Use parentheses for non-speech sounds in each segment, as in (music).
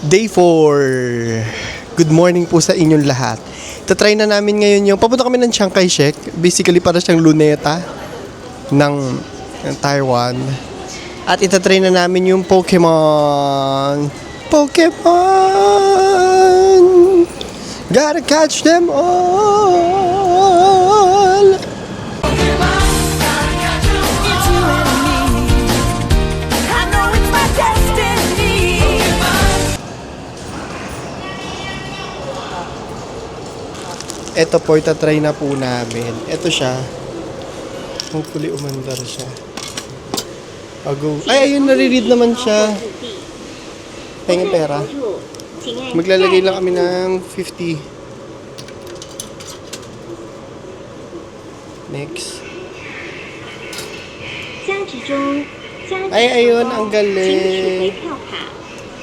Day 4. Good morning po sa inyong lahat. Tatry na namin ngayon yung, papunta kami ng Chiang Kai-shek. Basically, para siyang luneta ng, ng Taiwan. At itatry na namin yung Pokemon. Pokemon! Gotta catch them all! Ito po, itatry na po namin. Ito siya. Hopefully, umandar siya. Ago. Ay, ayun, nare-read naman siya. Tingin pera. Maglalagay lang kami ng 50. Next. Ay, ayun, ang galing.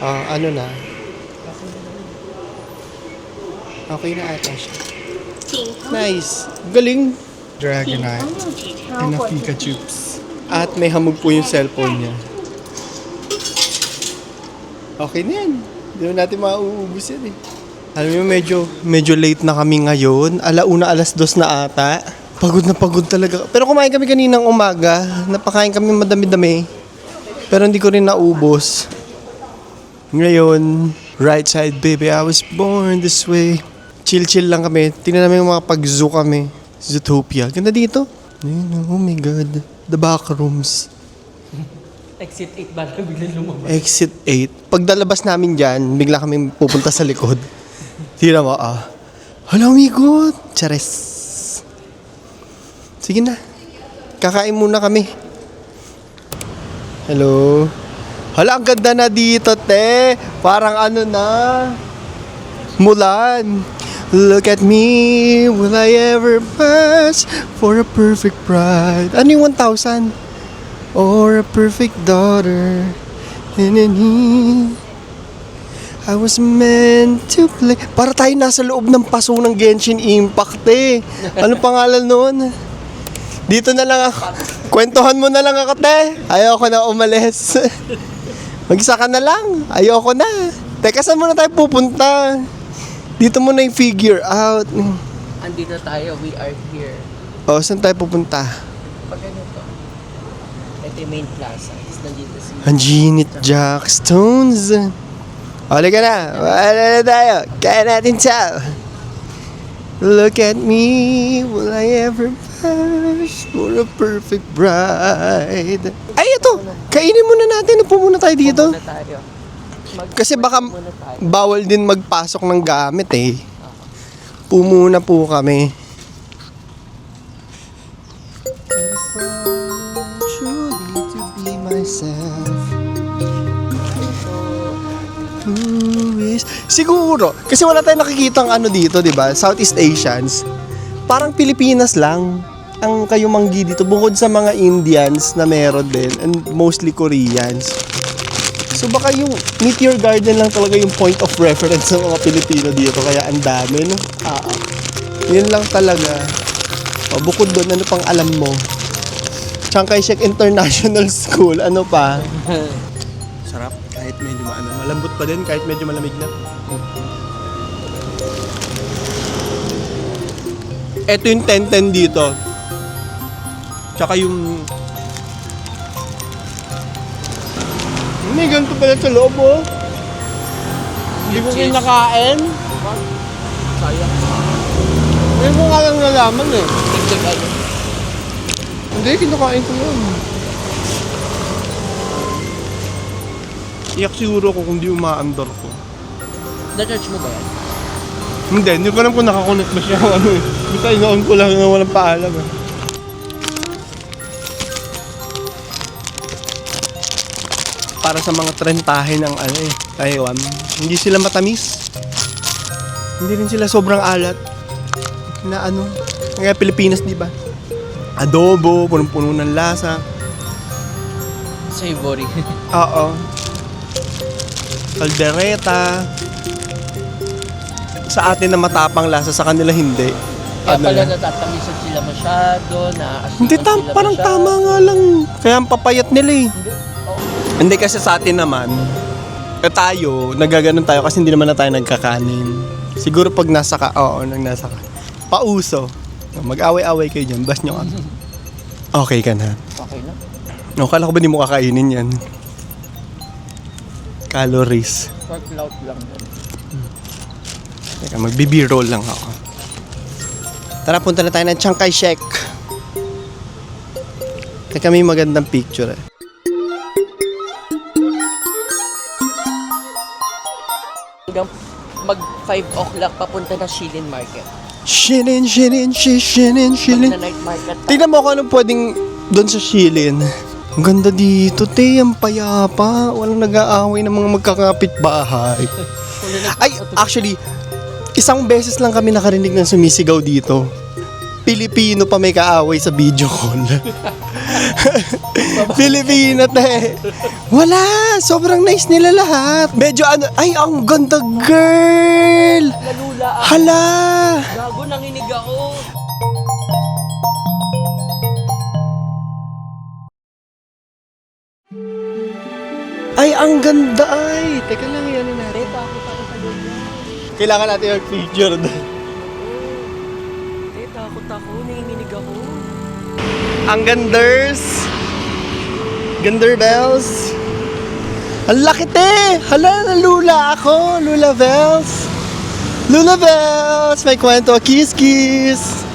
Ah, ano na? Okay na ata siya. Nice. Galing. Dragonite. And a Pikachu. At may hamog po yung cellphone niya. Okay na yan. Hindi natin mauubos yan eh. Alam niyo, medyo, medyo late na kami ngayon. Alauna, alas dos na ata. Pagod na pagod talaga. Pero kumain kami kaninang umaga. Napakain kami madami-dami. Pero hindi ko rin naubos. Ngayon, right side baby, I was born this way. Chill-chill lang kami. Tingnan namin yung mga pag-zoo kami. Zootopia. Ganda dito. Ayun, Oh my God. The back rooms. (laughs) Exit 8 ba na biglang lumabas? Exit 8. Pagdalabas namin dyan, bigla kami pupunta sa likod. Tira mo, ah. Hala, amigot. Chares. Sige na. Kakain muna kami. Hello. Hala, ang ganda na dito, te. Parang ano na. Mulan. Look at me, will I ever pass for a perfect bride? Ano yung 1,000? or a perfect daughter. I was meant to play. Para tayo nasa loob ng paso ng Genshin Impact eh. Ano pangalan noon? Dito na lang ako. Kwentuhan mo na lang ako, te. Ayoko na umalis. Mag-isa ka na lang. Ayoko na. Teka, saan muna tayo pupunta? Dito mo na yung figure out. Andito tayo, we are here. O, saan tayo pupunta? Pag ano to? Ito yung main plaza. Tapos nandito si... Ang Ginit Jack Stones. Huli ka na. Wala na tayo. Kaya natin siya. Look at me. Will I ever pass for a perfect bride? Ay, ito. Kainin muna natin. Upo muna tayo dito. Muna tayo. Kasi baka bawal din magpasok ng gamit eh. Pumuna po kami. Siguro, kasi wala tayong nakikitang ano dito, di ba? Southeast Asians. Parang Pilipinas lang ang kayumanggi dito bukod sa mga Indians na meron din and mostly Koreans. So baka yung Meteor Garden lang talaga yung point of reference ng mga Pilipino dito kaya ang dami no? Ah, ah. Yun lang talaga. O, bukod doon, ano pang alam mo? Chiang Kai-shek International (laughs) School, ano pa? (laughs) Sarap, kahit medyo maano. Malambot pa din, kahit medyo malamig na. Ito yung 10-10 dito. Tsaka yung... May ganito pala sa loob, oh. Hindi ko Cheese. kinakain. Sayang. Hindi ko nga lang nalaman, eh. Hindi, kinakain ko yun. Iyak siguro ko kung di umaandar ko. Na-charge mo ba yan? Hindi, hindi ko alam kung nakakonect ba siya (laughs) ano eh. Basta inoon ko lang na walang paalam eh. Para sa mga trentahe ng ano eh, Taiwan, hindi sila matamis. Hindi rin sila sobrang alat. Na ano, kaya Pilipinas di ba? Adobo, punong-puno ng lasa. Savory. (laughs) Oo. Caldereta. Sa atin na matapang lasa, sa kanila hindi. Kaya Ano pala lang. natatamisan sila masyado, naasipan Hindi, tam, parang masyado. tama nga lang. Kaya ang papayat nila eh. Hindi. Hindi kasi sa atin naman, hindi Eh tayo, nagaganon tayo kasi hindi naman na tayo nagkakanin. Siguro pag nasa ka, oo, nag nasa ka. Pauso. Mag-away-away kayo dyan, bas nyo kami. Okay ka na. Okay na. O, kala ko ba di mo kakainin yan? Calories. Pork lout lang. Teka, magbibi-roll lang ako. Tara, punta na tayo ng Chiang Kai-shek. Teka, may magandang picture eh. Hanggang mag 5 o'clock papunta na Shilin Market. Shinin, shinin, shi- shinin. Na night market. Tingnan mo kung anong pwedeng doon sa Shilin. Ang ganda dito, te. Ang payapa. Walang nag-aaway ng mga magkakapit bahay. (laughs) Ay, actually, isang beses lang kami nakarinig ng sumisigaw dito. Pilipino pa may kaaway sa video call. (laughs) (laughs) Pilipino, te. Wala. Sobrang nice nila lahat. Medyo ano, ay, ang ganda, girl. Lalula ako. Hala. Gago, nanginig ako. Ay, ang ganda ay. Teka lang, yan natin. Eh, takot ako sa ganyan. Kailangan natin mag-picture doon. Eh, takot ako. Nanginginig ako. Ang ganders. Gander bells. Ang laki te. Hala, nalula ako. Lula bells. Lula bells. May kwento. Kiss, kiss.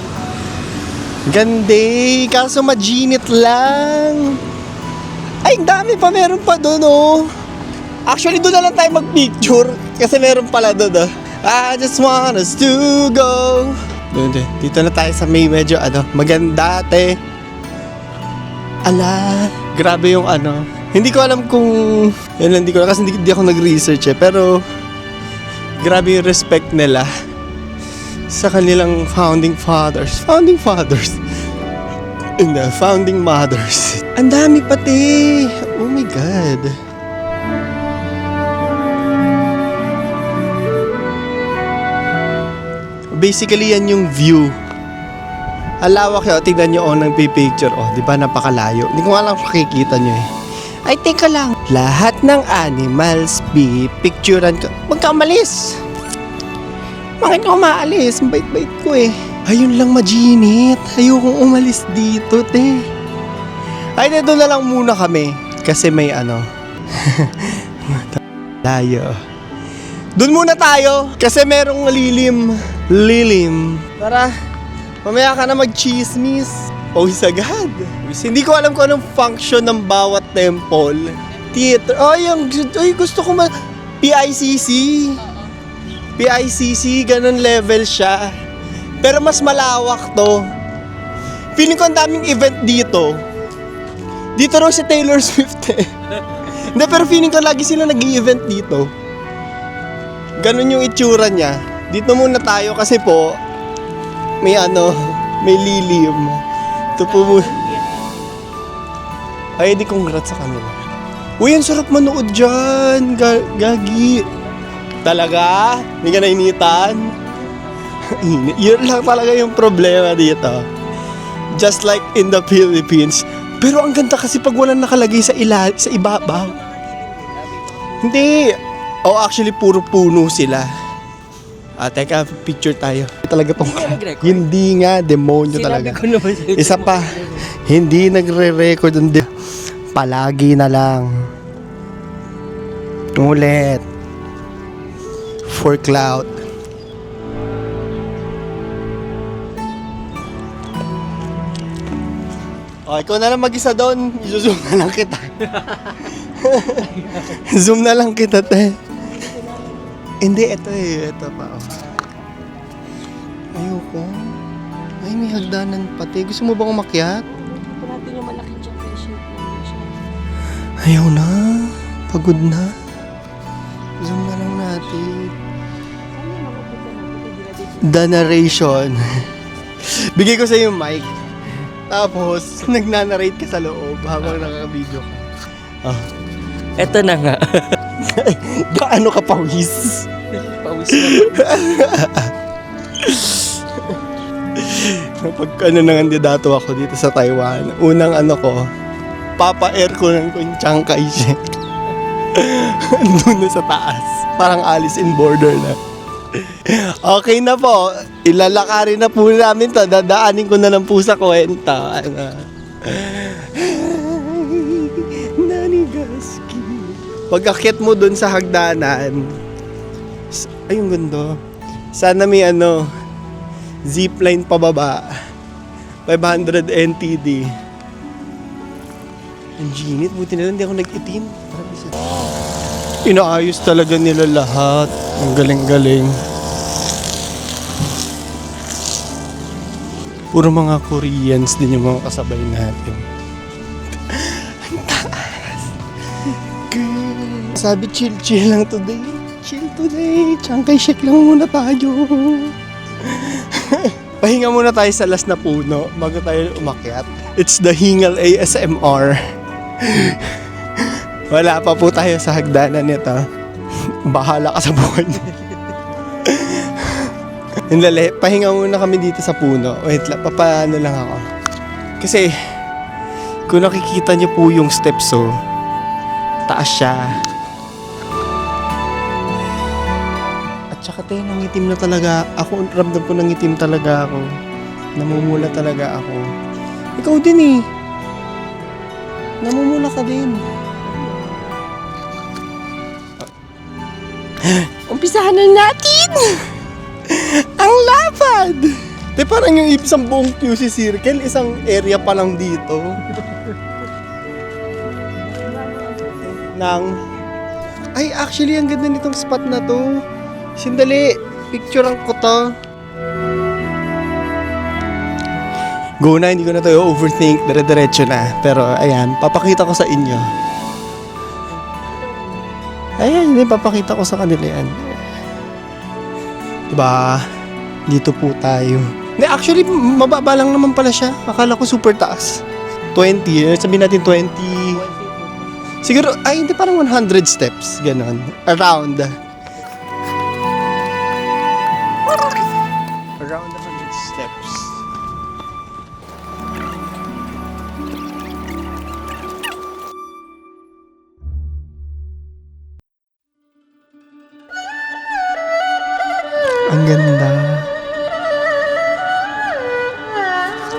Gande. Kaso maginit lang. Ay, dami pa. Meron pa doon, oh. Actually, doon na lang tayo mag-picture. Kasi meron pala doon, oh. I just want us to go. Doon, doon. Dito na tayo sa may medyo, ano, maganda, te. Ala, grabe yung ano. Hindi ko alam kung, yun lang, hindi ko kasi hindi, hindi ako nag-research eh. Pero, grabe yung respect nila sa kanilang founding fathers. Founding fathers. And the founding mothers. Ang dami pati. Oh my God. Basically, yan yung view ang lawak yun, tignan nyo oh, nang picture oh, di ba napakalayo. Hindi ko lang makikita nyo eh. Ay, teka lang. Lahat ng animals, picturean ko. Huwag ka umalis. Bakit ka umaalis? Bait-bait ko eh. Ayun lang majinit. Ayokong umalis dito, te. Ay, dito na lang muna kami. Kasi may ano. (laughs) Layo. Doon muna tayo. Kasi merong lilim. Lilim. Tara. Mamaya ka na mag-chismis. Oh, sagad. Hindi ko alam kung anong function ng bawat temple. Theater. Ay, ang, ay gusto ko ma... PICC. PICC, ganun level siya. Pero mas malawak to. Feeling ko ang daming event dito. Dito raw si Taylor (laughs) Swift eh. Hindi, pero feeling ko lagi sila nag event dito. Ganun yung itsura niya. Dito muna tayo kasi po, may ano, may lilim. Ito po. Ay, di congrats sa kanila. Uy, ang sarap manood dyan. Ga- gagi. Talaga? Hindi ka nainitan? (laughs) Init. Yun lang talaga yung problema dito. Just like in the Philippines. Pero ang ganda kasi pag walang nakalagay sa ila sa ibabaw. Hindi. Oh, actually puro puno sila. Ah, teka, picture tayo. Talaga tong nag-record? Hindi nga, demonyo Sinabi talaga. ko naman sa'yo. Isa pa, hindi nagre-record ng de- Palagi na lang. Ulit. For clout. O, ikaw na lang mag-isa doon. I-zoom na lang kita. (laughs) Zoom na lang kita, te. Hindi, ito eh. Ito pa. Oh. Ayoko. Ay, may hagdanan pati. Gusto mo bang umakyat? Ito natin yung malaki dyan. Pressure naman siya. Ayaw na. Pagod na. Zoom na lang natin. The narration. (laughs) Bigay ko sa yung mic. Tapos, (laughs) nagnanarrate ka sa loob habang nakaka-video ka. Oh. Ito na nga. (laughs) Gaano ka pawis? Pawis (laughs) na. Pag ano na kandidato ako dito sa Taiwan, unang ano ko, papa-air ko ng kung Chiang Kai-shek. (laughs) Doon na sa taas. Parang Alice in Borderland. Okay na po. Ilalakarin na po namin to. Dadaanin ko na lang po sa kwenta. Ano? (laughs) Nanigaski. Pag-akit mo dun sa hagdanan, ay, yung gundo. Sana may ano, zipline pababa. 500 NTD. Ang ginit, buti na lang hindi ako nag-itim. Inaayos talaga nila lahat. Ang galing-galing. Puro mga Koreans din yung mga kasabay natin. (laughs) Sabi chill-chill lang today. Chill today. Changkay shake lang muna tayo. (laughs) Pahinga muna tayo sa last na puno bago tayo umakyat. It's the Hingal ASMR. (laughs) Wala pa po tayo sa hagdanan nito. (laughs) Bahala ka sa buhay niya. Hindali, pahinga muna kami dito sa puno. Wait lang, papaano lang ako. Kasi, kung nakikita niyo po yung steps oh, taas siya. At saka tayo, nangitim na talaga. Ako, ramdam ko nangitim talaga ako. Namumula talaga ako. Ikaw din eh. Namumula ka din. (gasps) Umpisahan na natin! (laughs) Ang lapad! Te, parang yung isang buong QC circle, isang area pa lang dito. (laughs) Nang... Ay, actually, ang ganda nitong spot na to. Sindali, picturean ko to. Go na, hindi ko na tayo overthink, dire-diretso na. Pero ayan, papakita ko sa inyo. Ayan, hindi, papakita ko sa kanila yan. Diba? Dito po tayo. Hindi, actually, mababa lang naman pala siya. Akala ko super taas. 20, eh, sabihin natin 20. Siguro, ay, hindi, parang 100 steps. Ganon. Around. Around Ang ganda.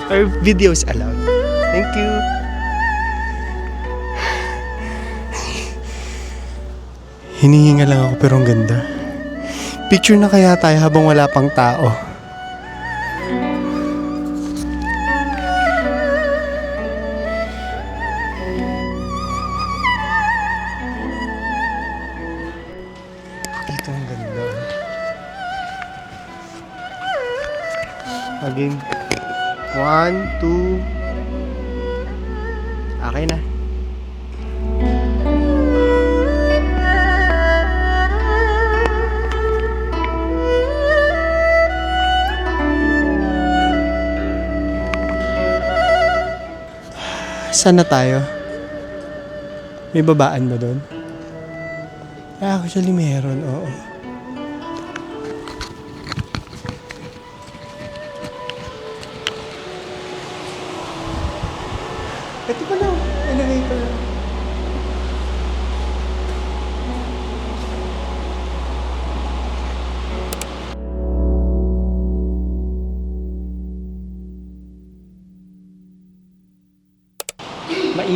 Our videos allowed. Thank you. Hinihinga lang ako pero ang ganda. Picture na kaya tayo habang wala pang tao. One, two. Okay na. Saan na tayo? May babaan ba doon? Ah, actually meron, oo.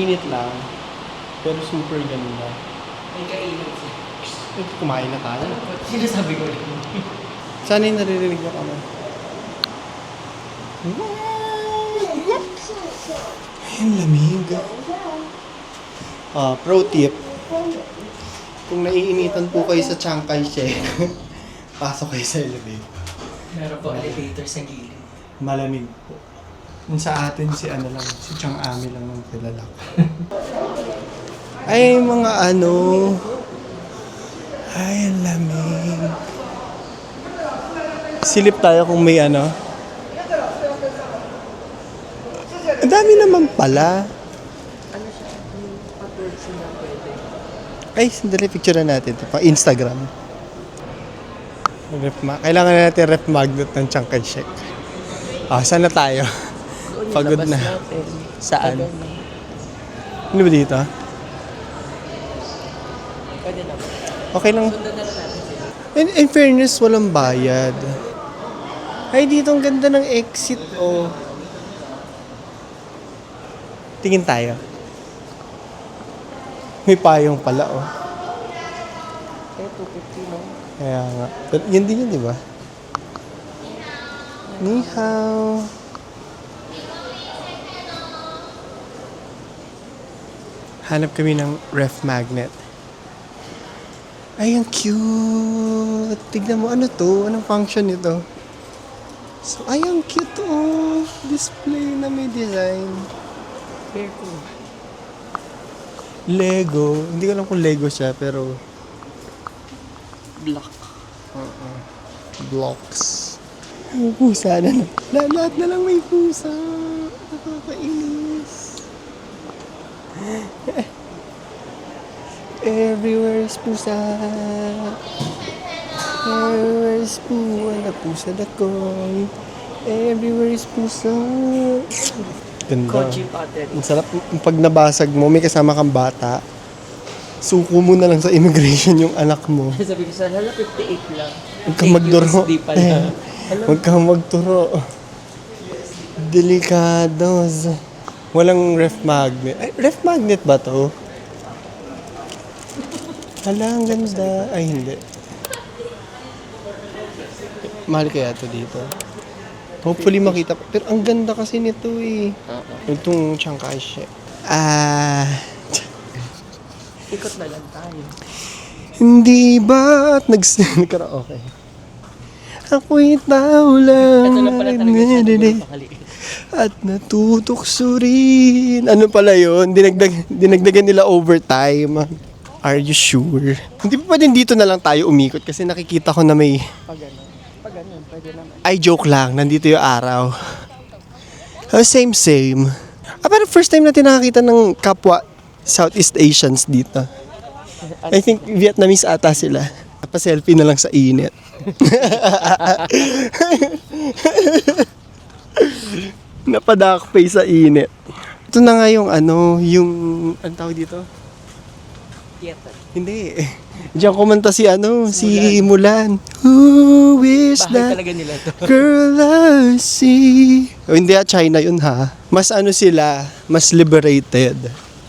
Mainit lang, pero super ganda. May kainan siya. Ito, kumain na tayo. Sinasabi ko rin. Sana yung naririnig ko kami. Ay, ang lamig. Ah, pro tip. Kung naiinitan po kayo sa Chiang Kai-shek, (laughs) pasok kayo sa elevator. Meron po elevator sa gilid. Malamig po. Yung sa atin, si ano lang, si Chiang Ami lang ng kilala ko. (laughs) Ay, mga ano. Ay, ang lamig. Silip tayo kung may ano. Ang dami naman pala. Ay, sandali, picture na natin. ito Pa Instagram. Ref ma- Kailangan na natin ref magnet ng Chiang Kai-shek. Ah, saan na tayo? (laughs) Pagod na. Natin. Saan? Tagal na. Ano ba dito? Pwede naman. Okay lang. Na. In, in fairness, walang bayad. Ay, dito ang ganda ng exit, oh. Tingin tayo. May payong pala, oh. Eh, 250 no? Kaya nga. Yun din yun, di ba? Ni hao. Hanap kami ng ref magnet. Ay, ang cute! Tignan mo, ano to? Anong function nito? So, ay, ang cute, oh! Display na may design. Ko. Lego. Hindi ko alam kung Lego siya, pero Black. blocks. May pusa na lang. Lahat na lang may pusa. Nakakainis. (gasps) Everywhere is pusa. Everywhere is pusa. Na pusa na koy. Everywhere is pusa. Ganda. Koji. Ang sarap pag nabasag mo, may kasama kang bata. Suko mo na lang sa immigration yung anak mo. (laughs) Sabi ko sa hala 58 lang. Huwag kang magduro. (laughs) Huwag kang magturo. Delikado. Walang ref magnet. Ay, ref magnet ba to? Hala, ang ganda. Ay, hindi. Mahal kaya to dito. Hopefully makita. Pero ang ganda kasi nito eh. Itong Chiang Kai-shek. Ah... (laughs) Ikot na lang tayo. Hindi ba't nags... (laughs) Nagkaraoke. Ako'y tao lang. Ito lang pala talaga siya. At natutukso rin. Ano pala yun? Dinagdag, dinagdagan nila overtime. Are you sure? Hindi pa pwedeng dito na lang tayo umikot kasi nakikita ko na may... Pag. Pag ano, pwede naman. Ay, joke lang. Nandito yung araw. Oh, same, same. Ah, pero first time natin nakakita ng kapwa Southeast Asians dito. I think Vietnamese ata sila. Pa-selfie na lang sa init. (laughs) Napadak face sa init. Ito na nga yung ano, yung, ano tawag dito? Theater. Hindi. Diyan kumanta si ano, si Mulan. Who is Bahay that talaga nila to. girl I see? O, hindi ah, China yun ha. Mas ano sila, mas liberated.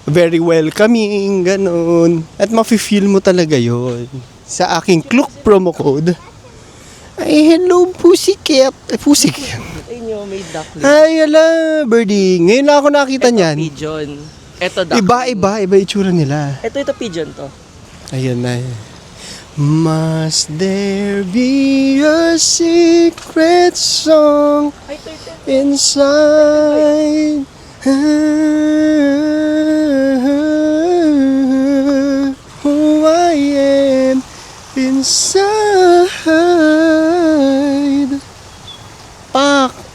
Very welcoming, ganun. At mafe-feel mo talaga yon Sa aking Klook promo code, ay hello pussycat. Eh, pussycat. Yung may duckling. Ay, ala, birdie. Ngayon lang ako nakita niyan. Pigeon. Ito duckling. Iba, iba, iba itsura nila. Ito, ito pigeon to. Ayan na. Must there be a secret song Ay, ito, ito. inside?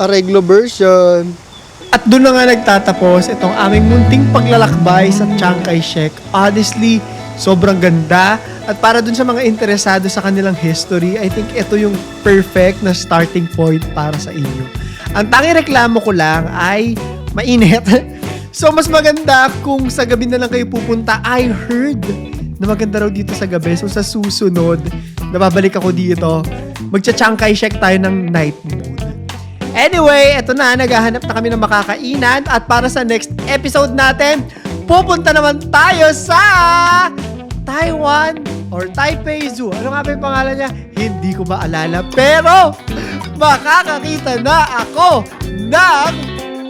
Areglo version. At doon na nga nagtatapos itong aming munting paglalakbay sa Chiang Kai-shek. Honestly, sobrang ganda. At para dun sa mga interesado sa kanilang history, I think ito yung perfect na starting point para sa inyo. Ang tanging reklamo ko lang ay mainit. (laughs) so mas maganda kung sa gabi na lang kayo pupunta. I heard na maganda raw dito sa gabi. So sa susunod, nababalik ako dito. Magcha-Chiang Kai-shek tayo ng night. Anyway, eto na, naghahanap na kami ng makakainan at para sa next episode natin, pupunta naman tayo sa Taiwan or Taipei Zoo. Ano nga ba yung pangalan niya? Hindi ko maalala. Pero, makakakita na ako ng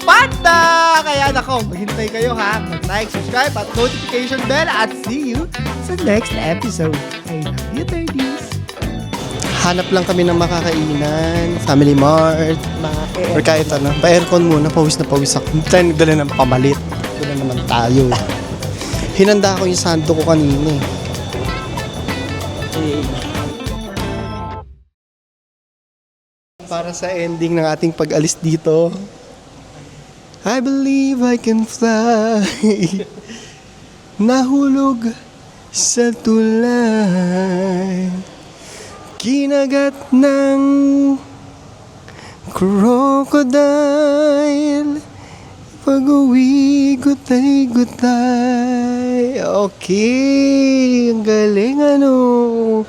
panda! Kaya nako, maghintay kayo ha. Mag-like, subscribe at notification bell at see you sa next episode. I love you, 30s. Hanap lang kami ng makakainan, Family Mart, Mga Or kahit ano, pa-aircon muna, pawis na pawis ako. Tayo nagdala ng pamalit. Na naman tayo. Hinanda ko yung santo ko kanina eh. Para sa ending ng ating pag-alis dito, I believe I can fly. (laughs) Nahulog sa tulay. Kinagat ng crocodile. Pag-uwi, gutay-gutay. Okay, ang galing ano.